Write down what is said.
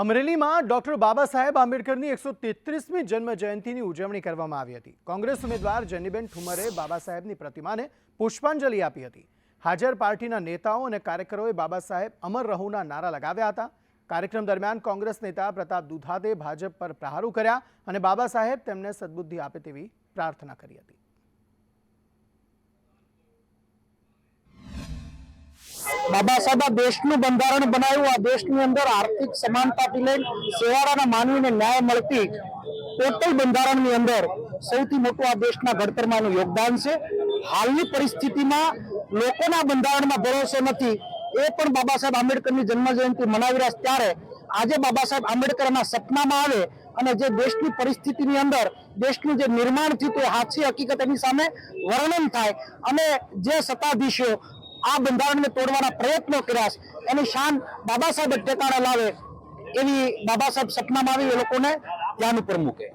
અમરેલીમાં ડોક્ટર બાબા સાહેબ આંબેડકરની એકસો તેત્રીસમી જન્મ જયંતિની ઉજવણી કરવામાં આવી હતી. કોંગ્રેસ ઉમેદવાર જેનીબેન ઠુમરે બાબા સાહેબની પ્રતિમાને પુષ્પાંજલિ આપી હતી. હાજર પાર્ટીના નેતાઓ અને કાર્યકરોએ બાબા સાહેબ અમર રહુના નારા લગાવ્યા હતા. કાર્યક્રમ દરમિયાન કોંગ્રેસ નેતા પ્રતાપ દુધાતે ભાજપ પર પ્રહારો કર્યા અને બાબા સાહેબ તેમને સદબુદ્ધિ આપે તેવી પ્રાર્થના કરી હતી. બાબા સાહેબ, આ દેશનું બંધારણ બનાવ્યું, આ દેશની અંદર આર્થિક સમાનતાથી લઈને સેવાળાના માનવીને ન્યાય મળતી ટોટલ બંધારણની અંદર સૌથી મોટું આ દેશના ઘડતરમાંનું યોગદાન છે. હાલની પરિસ્થિતિમાં લોકોના બંધારણમાં ભરોસો નથી. એ પણ બાબા સાહેબ આંબેડકરની જન્મજયંતિ મનાવી રહ્યા ત્યારે આજે બાબા સાહેબ આંબેડકરના સપનામાં આવે અને જે દેશની પરિસ્થિતિની અંદર દેશનું જે નિર્માણ થયું તે હાથી હકીકત એની સામે વર્ણન થાય. અને જે સત્તાધીશો આ બંધારણને તોડવાના પ્રયત્નો કર્યા છે. એની શાન બાબા સાહેબ ટેકાણા લાવે એવી બાબા સાહેબ સપનામાં આવી એ લોકોને ધ્યાન ઉપર મૂકે.